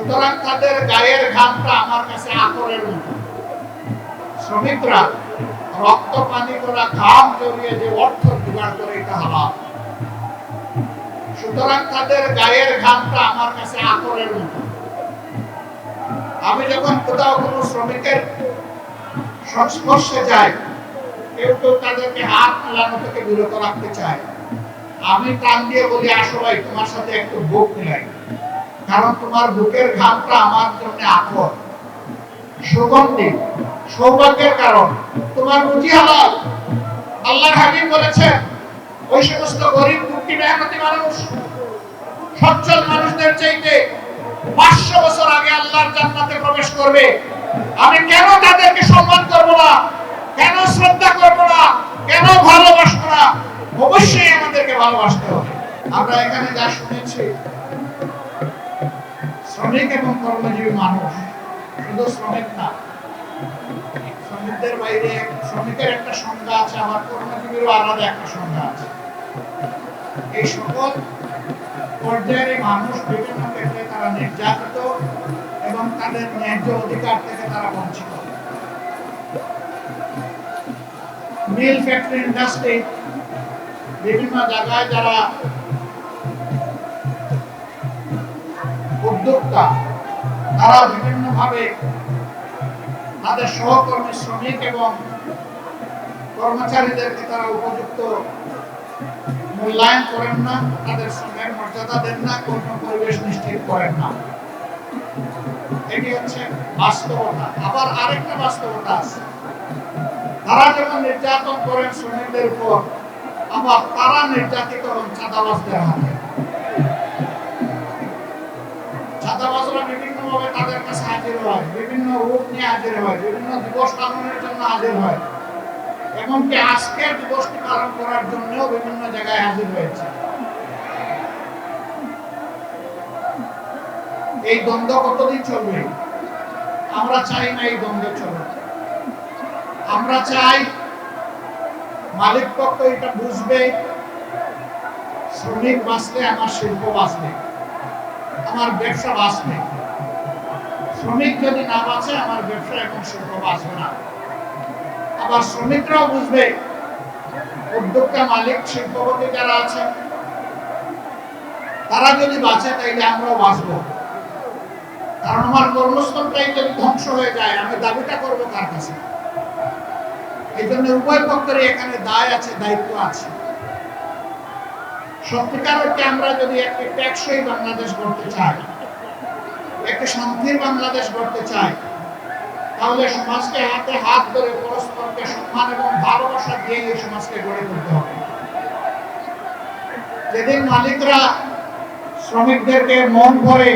সুতরাং তাদের গায়ের ঘামটা আমার কাছে আকরের মতো। শ্রমিকরা রক্ত পানি করা ঘাম জড়িয়ে যে অর্থ জোগাড় করে এটা হালাল। সুতরাং তাদের গায়ের ঘামটা আমার কাছে আকরের মতো। আমি যখন কোথাও কোনো শ্রমিকের সংস্পর্শে যাই, কেউ কেউ তাদেরকে হাত মেলানো থেকে বিরত রাখতে চায়। আমি টান দিয়ে বলি, আসো ভাই, তোমার সাথে একটু বুক মিলাই। কারণ তোমার বুকের ঘামটা আমার জন্য আকর। সুগন্ধি, সৌভাগ্যের কারণ। তোমার রুচি হালাল আল্লাহ হাবিব বলেছেন, ওই সমস্ত গরিব, দুঃখী, মেহনতি মানুষ, সচ্ছল মানুষদের চাইতে পাঁচশো বছর আগে আল্লাহর জান্নাতে প্রবেশ করবে। আমি কেন তাদেরকে সম্মান করব না? কেন শ্রদ্ধা করব না? কেন ভালোবাসবো না? অবশ্যই আমাদেরকে ভালোবাসতে হবে। আমরা এখানে যা শুনেছি শ্রমিক এবং কর্মজীবী মানুষ, শুধু শ্রমিক না, শ্রমিকদের বাইরে শ্রমিকের একটা সংজ্ঞা আছে, আবার কর্মজীবীরও আলাদা একটা সংজ্ঞা আছে। এই সকল পর্যায়ের মানুষ বিভিন্ন ক্ষেত্রে তারা নির্যাতিত এবং তাদের ন্যায্য অধিকার থেকে তারা বঞ্চিত। মিল ফ্যাক্টরি ইন্ডাস্ট্রি বিভিন্ন জায়গায় যারা উদ্যোক্তা, তারা বিভিন্নভাবে তাদের সহকর্মী, শ্রমিক এবং কর্মচারীদেরকে তারা উপযুক্ত মূল্যায়ন করেন না, তাদের শ্রমের মর্যাদা দেন না কর্ম পরিবেশ নিশ্চিত করেন না। এটি হচ্ছে বাস্তবতা। আবার আরেকটা বাস্তবতা আছে। তারা যখন নির্যাতন করেন শ্রমিকদের উপর, আবার তারা নির্যাতিত হন চাঁদাবাজদের হাতে। তাদের কাছে হাজির হয়, বিভিন্ন রূপ নিয়ে হাজির হয়, বিভিন্ন দিবস পালনের জন্য হাজির হয়। এমনকি আজকের দিবসটি পালন করার বিভিন্ন জায়গায় হাজির হয়েছে। এই দ্বন্দ্ব কতদিন চলবে? আমরা চাই না এই দ্বন্দ্ব চলবে আমরা চাই মালিক পক্ষ এটা বুঝবে, শ্রমিক বাঁচলে, আমার শিল্প বাঁচবে। আমার ব্যবসা বাঁচবে শ্রমিক যদি না বাঁচে, আমার ব্যবসা এবং শিল্প বাঁচবে না। আবার শ্রমিকরাও বুঝবে, উদ্যোক্তা মালিক, শিল্পপতি যারা আছেন তারা যদি বাঁচে, তাইলে আমরাও বাঁচবো। কারণ আমার কর্মস্থলটাই যদি ধ্বংস হয়ে যায়, আমি দাবিটা করব কার কাছে? এই জন্য উভয় পক্ষেরই এখানে দায় আছে, দায়িত্ব আছে। আমরা যদি একটি টেকসই বাংলাদেশ চাই, একটি বাংলাদেশ চাই, তাহলে সমাজকে হাতে হাত ধরে পরস্পরকে সম্মান এবং ভালোবাসা দিয়ে এই সমাজকে গড়ে তুলতে হবে। যেদিন মালিকরা শ্রমিকদেরকে মন ভরে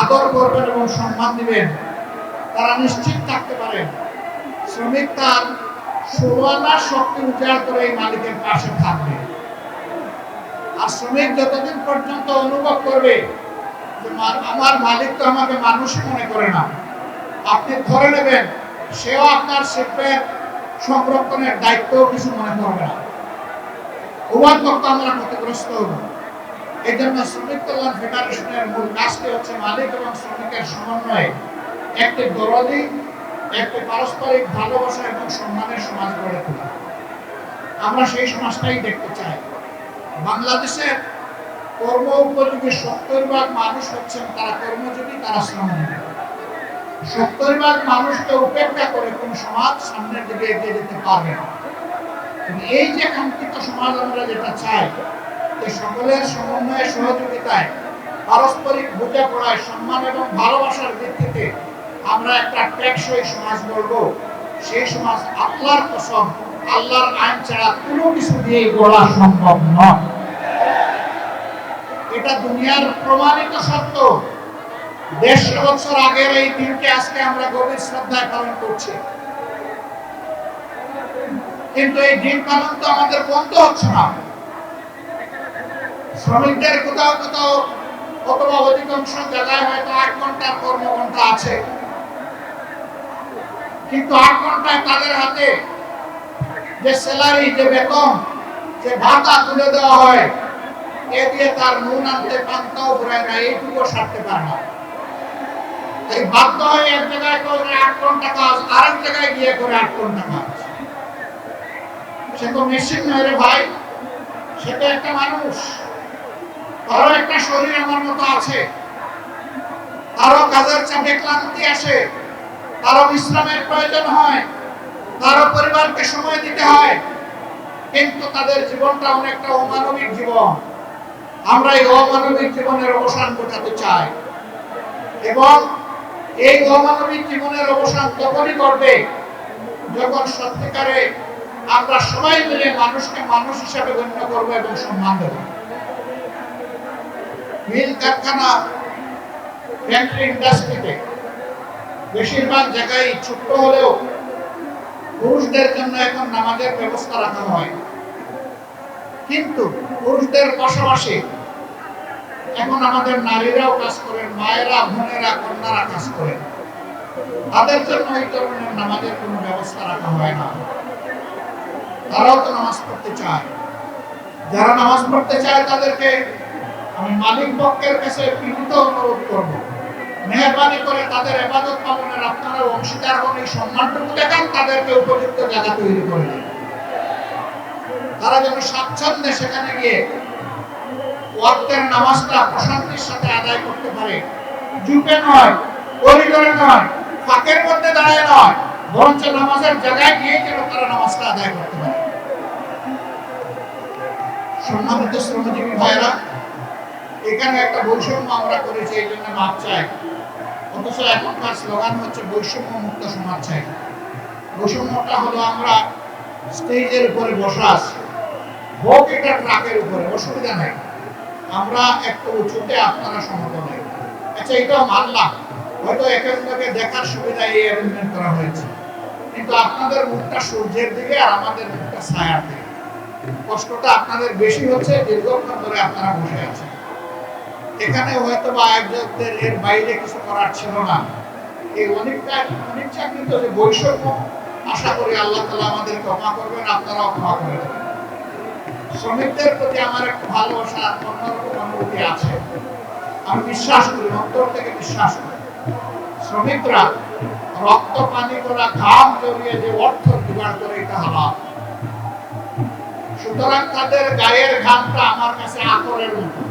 আদর করবেন এবং সম্মান দিবেন, তারা নিশ্চিত থাকতে পারেন শ্রমিক তার ষোলানা শক্তি উজাড় করে এই মালিকের পাশে থাকবে। আর শ্রমিক যতদিন পর্যন্ত অনুভব করবে আমার মালিক তো আমাকে মানুষই মনে করে না। আপনি ধরে নেবেন, সেও আপনার শিল্পের সংরক্ষণের দায়িত্ব কিছু মনে করবে না। উভয় পক্ষ আমরা ক্ষতিগ্রস্ত হব। এই জন্য শ্রমিক কল্যাণ ফেডারেশনের মূল কাজটি হচ্ছে মালিক এবং শ্রমিকের সমন্বয়ে একটি দরদি, একটি পারস্পরিক ভালোবাসা এবং সম্মানের সমাজ গড়ে তোলা। আমরা সেই সমাজটাই দেখতে চাই। বাংলাদেশের কর্ম উপযোগী সত্তর ভাগ মানুষ হচ্ছেন, তারা কর্মজীবী তারা শ্রমজীবী সত্তর ভাগ মানুষকে উপেক্ষা করে কোন সমাজ সামনের দিকে এগিয়ে যেতে পারবে এই যে কাঙ্ক্ষিত সমাজ আমরা যেটা চাই, যে সকলের সমন্বয়ে, সহযোগিতায়, পারস্পরিক বোঝাপড়ায় সম্মান এবং ভালোবাসার ভিত্তিতে আমরা একটা টেকসই সমাজ গড়ব। সেই সমাজ আল্লাহর কসম, আল্লাহর আইন ছাড়া কোনো কিছু দিয়েই গড়া সম্ভব নয়। এটা দুনিয়ার প্রমাণিত সত্য। দেড়শো বছর আগের এই দিনকে আজকে আমরা গভীর শ্রদ্ধায় পালন করছি। কিন্তু এই দিন পালন তো আমাদের বন্ধ হচ্ছে না। শ্রমিকদের কোথাও কোথাও অথবা অধিকাংশ জায়গায় হয়তো আট ঘণ্টার কর্মঘন্টা আছে। কিন্তু আট ঘন্টায় তাদের হাতে যে স্যালারি, যে বেতন, যে ভাতা তুলে দেওয়া হয় এ দিয়ে তার নুন আনতে পান্তাও ফুরায় না এইটুকু সারতে পারে না। এই বাধ্য হয়ে এক জায়গায় করে আট ঘণ্টা কাজ, আরেক জায়গায় গিয়ে করে আট ঘণ্টা কাজ। সে তো মেশিন নয় রে ভাই, সে তো একটা মানুষ। তারও একটা শরীর আমার মতো আছে। তারও কাজের চাপে ক্লান্তি আসে। তারও বিশ্রামের প্রয়োজন হয়। তারও পরিবারকে সময় দিতে হয়। কিন্তু তাদের জীবনটা অনেকটা অমানবিক জীবন। আমরা এই অমানবিক জীবনের অবসান ঘটাতে চাই। এবং এই অমানবিক জীবনের অবসান তখনই করবে যখন সত্যিকারে আমরা সবাই মিলে মানুষকে মানুষ হিসাবে গণ্য করব এবং সম্মান দেবো। মিল কারখানা ফ্যাক্টরি ইন্ডাস্ট্রিতে বেশিরভাগ জায়গায় ছোট্ট হলেও পুরুষদের জন্য এখন নামাজের ব্যবস্থা রাখা হয়। কিন্তু পুরুষদের পাশাপাশি এখন আমাদের নারীরাও কাজ করেন, মায়েরা, বোনেরা, কন্যারা কাজ করেন। তাদের জন্য এই ধরনের নামাজের কোনো ব্যবস্থা রাখা হয় না। তারাও তো নামাজ পড়তে চায়। যারা নামাজ পড়তে চায় তাদেরকে আমি মালিক পক্ষের কাছে বিনীত অনুরোধ করব। মেহরবানি করে তাদের এবাদত পালনের আপনারা অংশীদার হন, এই সম্মানটুকু দেখান, তাদেরকে উপযুক্ত জায়গা তৈরি করে তারা যেন স্বাচ্ছন্দ্যে সেখানে গিয়ে ওয়াক্তের নামাজটা প্রশান্তির সাথে আদায় করতে পারে। জুপে নয় করিডোরে নয়, ফাঁকের মধ্যে দাঁড়ায় নয়, বরঞ্চ নামাজের জায়গায় গিয়ে যেন তারা নামাজটা আদায় করতে পারে। সম্মানিত শ্রমজীবী ভাইরা এখানে একটা বৈষম্য আমরা করেছি, এই জন্য মাপ চাই। অথচ এখনকার স্লোগান হচ্ছে বৈষম্য মুক্ত সমাজ চাই। বৈষম্যটা হলো আমরা স্টেজের উপরে বসা আছি। হোক এটা ট্রাকের উপরে, অসুবিধা নাই। আমরা একটু উঁচুতে আপনারা সমতলে আচ্ছা এটাও মানলাম। হয়তো এক একজনকে দেখার সুবিধা এই অ্যারেঞ্জমেন্ট করা হয়েছে। কিন্তু আপনাদের মুখটা সূর্যের দিকে আর আমাদের মুখটা ছায়ার দিকে। কষ্টটা আপনাদের বেশি হচ্ছে, দীর্ঘক্ষণ ধরে আপনারা বসে আছেন। এখানে হয়তো বা একজনদের এর বাইরে কিছু করার ছিল না। এই অনেকটা অনিচ্ছাকৃত যে বৈষম্য, আশা করি আল্লাহ তালা আমাদের ক্ষমা করবেন, আপনারাও ক্ষমা করে দেবেন। শ্রমিকদের প্রতি আমার একটু ভালোবাসা অন্যরকম অনুভূতি আছে। আমি বিশ্বাস করি, অন্তর থেকে বিশ্বাস করি। শ্রমিকরা রক্ত, পানি করা ঘাম জড়িয়ে যে অর্থ জোগাড় করে এটা হালাল। সুতরাং তাদের গায়ের ঘামটা আমার কাছে আকরের মতো।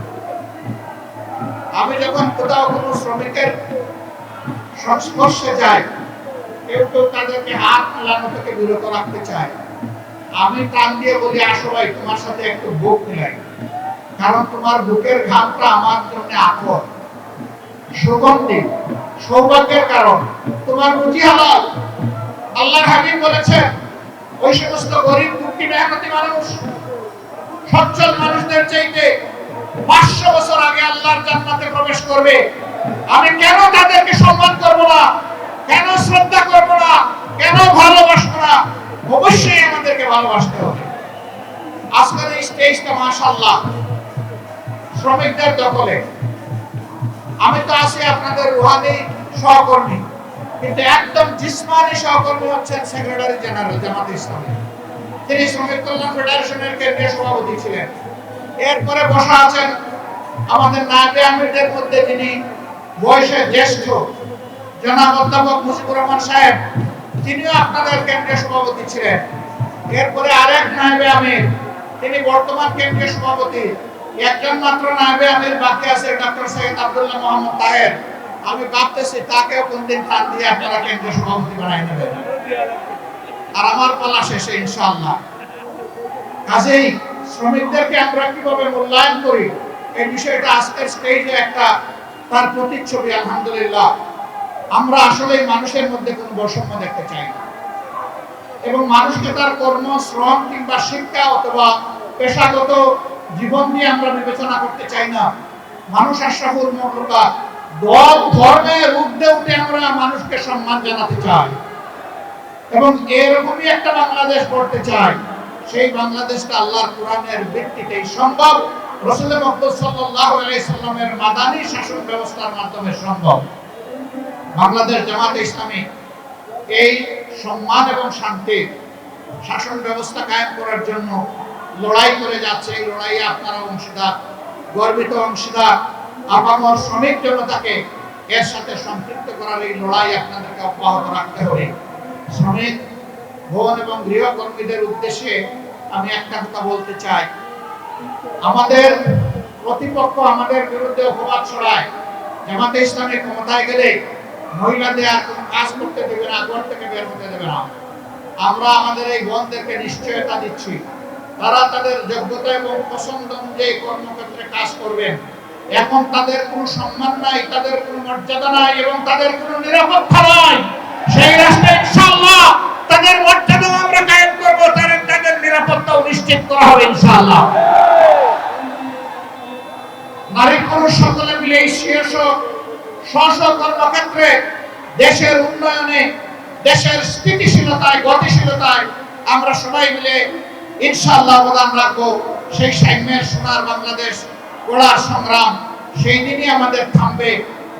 আমি যখন কোথাও কোনো শ্রমিকের সংস্পর্শে যাই, কেউ কেউ তাদেরকে হাত মেলানো থেকে বিরত রাখতে চায়। আমি টান দিয়ে বলি, আসো ভাই, তোমার সাথে একটু বুক মিলাই। কারণ তোমার বুকের ঘামটা আমার জন্য আকর সুগন্ধি, সৌভাগ্যের কারণ। তোমার রুচি হালাল। আল্লাহ হাবিব বলেছেন, ওই সমস্ত গরিব, দুঃখী মেহনতি মানুষ, সচ্ছল মানুষদের চাইতে পাঁচশো বছর আগে আল্লাহর জান্নাতে প্রবেশ করবে। আমি কেন তাদেরকে সম্মান করব না? কেন শ্রদ্ধা করব না? কেন অবশ্যই আমাদেরকে ভালোবাসতে হবে। এই স্টেজটা শ্রমিকদের দখলে। আমি তো আছি আপনাদের রুহানি সহকর্মী, কিন্তু একদম জিসমানি সহকর্মী হচ্ছেন সেক্রেটারি জেনারেল জামাত তিনি শ্রমিক কল্যাণ ফেডারেশনের কেন্দ্রীয় সভাপতি ছিলেন। এরপরে বসা আছেন আমাদের নায়বে আমিরদের মধ্যে যিনি বয়সে জ্যেষ্ঠ। জনাব অধ্যাপক মুজিবুর রহমান সাহেব তিনিও আপনাদের কেন্দ্রীয় সভাপতি ছিলেন। এরপরে আরেক নায়বে আমির। তিনি বর্তমান কেন্দ্রীয় সভাপতি। একজন মাত্র নায়বে আমির বাকি আছে ডক্টর সৈয়দ আব্দুল্লাহ মোহাম্মদ তাহের। আমি ভাবতেছি তাকেও কোনদিন টান দিয়ে আপনারা কেন্দ্রীয় সভাপতি বানাই নেবেন। আর আমার পালা শেষে ইনশাআল্লাহ। কাজেই শ্রমিকদেরকে আমরা কীভাবে মূল্যায়ন করি, এই বিষয়টা আজকের স্টেজে একটা তার প্রতিচ্ছবি, আলহামদুলিল্লাহ। আমরা আসলে মানুষের মধ্যে কোনো বৈষম্য দেখতে চাই না। এবং মানুষকে তার কর্ম, শ্রম কিংবা শিক্ষা অথবা পেশাগত জীবন দিয়ে আমরা বিবেচনা করতে চাই না। মানুষ আশরাফুল মখলুকাত দল ধর্মের ঊর্ধ্বে উঠে আমরা মানুষকে সম্মান জানাতে চাই। এবং এরকমই একটা বাংলাদেশ করতে চাই। সেই বাংলাদেশটা আল্লাহর কোরআনের ভিত্তিতেই সম্ভব। রসুল মকবুল সাল্লাল্লাহু আলাইহি সাল্লামের মাদানী শাসন ব্যবস্থার মাধ্যমে সম্ভব। বাংলাদেশ জামাতে ইসলামী এই সম্মান এবং শান্তির শাসন ব্যবস্থা কায়েম করার জন্য লড়াই করে যাচ্ছে। এই লড়াইয়ে আপনারা অংশীদার, গর্বিত অংশীদার, আপামর শ্রমিক জনতাকে এর সাথে সম্পৃক্ত করার এই লড়াই আপনাদেরকে অব্যাহত রাখতে হবে। শ্রমিক, ভবন এবং গৃহকর্মীদের উদ্দেশ্যে আমি একটা কথা বলতে চাই। আমাদের প্রতিপক্ষ আমাদের বিরুদ্ধে অপবাদ ছড়ায়। জামাতে ইসলামী ক্ষমতায় গেলে আমরা আমাদের এই বোনদেরকে নিশ্চয়তা দিচ্ছি। তারা তাদের যোগ্যতা এবং পছন্দ অনুযায়ী কর্মক্ষেত্রে কাজ করবেন। এখন তাদের কোনো সম্মান নাই, তাদের কোনো মর্যাদা নাই এবং তাদের কোনো নিরাপত্তা নাই। সেই তাদের মর্যাদা আমরা কায়েম করব তাদের তাদের নিরাপত্তাও নিশ্চিত করা হবে ইনশাআল্লাহ। নারী পুরুষ সকলে মিলে এই শীর্ষ স্ব কর্মক্ষেত্রে দেশের উন্নয়নে, দেশের স্থিতিশীলতায়, গতিশীলতায় আমরা সবাই মিলে ইনশাআল্লাহ অবদান রাখব। সেই সাম্যের সোনার বাংলাদেশ গড়ার সংগ্রাম সেই দিনই আমাদের থামবে,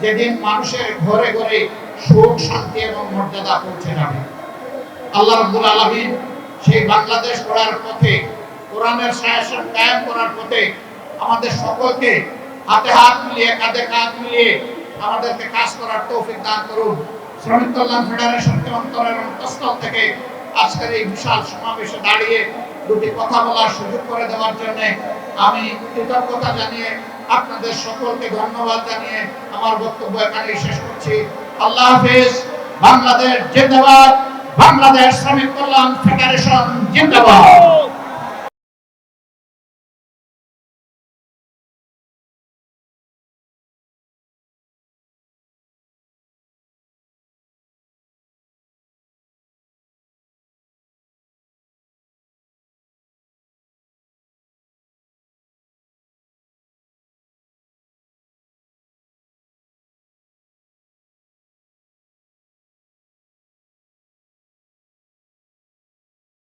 যেদিন মানুষের ঘরে ঘরে সুখ, শান্তি এবং মর্যাদা পৌঁছে যাবে। আল্লাহ রাব্বুল আলামিন সেই বাংলাদেশ গড়ার পথে, কোরআনের শাসন কায়েম করার পথে আমাদের সকলকে হাতে হাত মিলিয়ে, কাঁধে কাঁধ মিলিয়ে আমাদেরকে কাজ করার তৌফিক দান করুন। শ্রমিক কল্যাণ ফেডারেশনকে অন্তরের অন্তঃস্থল থেকে আজকের এই বিশাল সমাবেশে দাঁড়িয়ে দুটি কথা বলার সুযোগ করে দেওয়ার জন্য আমি কৃতজ্ঞতা জানিয়ে আপনাদের সকলকে ধন্যবাদ জানিয়ে আমার বক্তব্য এখানেই শেষ করছি। আল্লাহ হাফেজ, বাংলাদেশ জিন্দাবাদ, বাংলাদেশ শ্রমিক কল্যাণ ফেডারেশন জিন্দাবাদ।